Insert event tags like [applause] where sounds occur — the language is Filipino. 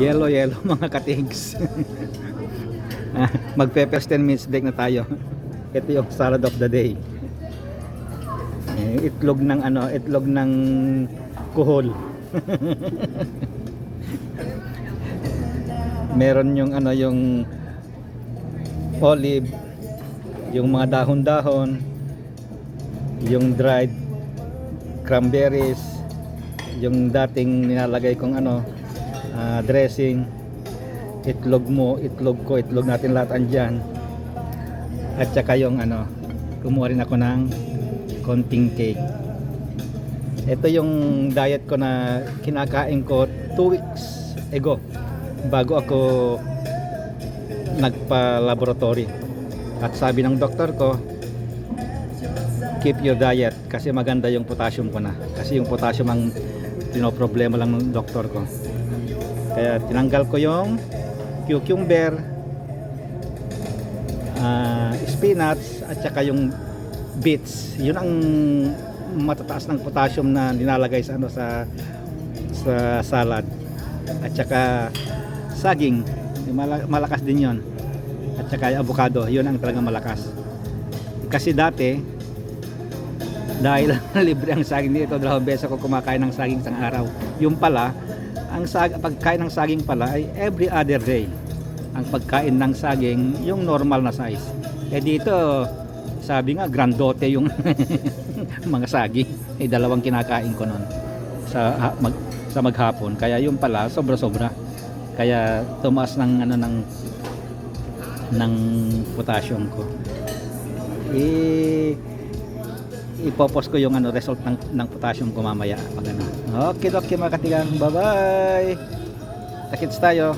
Yellow, yellow [laughs] mga katigs. Ah, Magpe-first 10 minutes break na tayo. Ito yung salad of the day. Eh, itlog ng ano, itlog ng kuhol. [laughs] Meron yung ano yung olive, yung mga dahon-dahon, yung dried cranberries, yung dating nilalagay kong ano ah, dressing, itlog mo, itlog ko, itlog natin lahat andyan. At saka yung ano, kumuha rin ako ng konting cake. Ito yung diet ko na kinakain ko 2 weeks ago bago ako nagpa-laboratory. At sabi ng doktor ko, keep your diet kasi maganda yung potassium ko na. Kasi yung potassium ang pinoproblema lang ng doktor ko. Kaya tinanggal ko yung cucumber, ah, spinach at saka yung beets. Yun ang matataas ng potassium na nilalagay sa ano sa sa salad. At saka saging, Mala- malakas din 'yon. At saka avocado, 'yun ang talagang malakas. Kasi dati dahil [laughs] libre ang saging dito, dalawang beses ako kumakain ng saging isang araw. Yung pala, ang sag pagkain ng saging pala ay every other day. Ang pagkain ng saging, yung normal na size. Eh dito, sabi nga, grandote yung [laughs] mga saging. Eh dalawang kinakain ko noon sa ha- mag, sa maghapon. Kaya yung pala, sobra-sobra. Kaya tumaas ng ano ng ng potassium ko. Eh ipopost ko yung ano result ng ng potassium ko mamaya pag ano. Okay, okay mga katigang. Bye-bye. Takits tayo.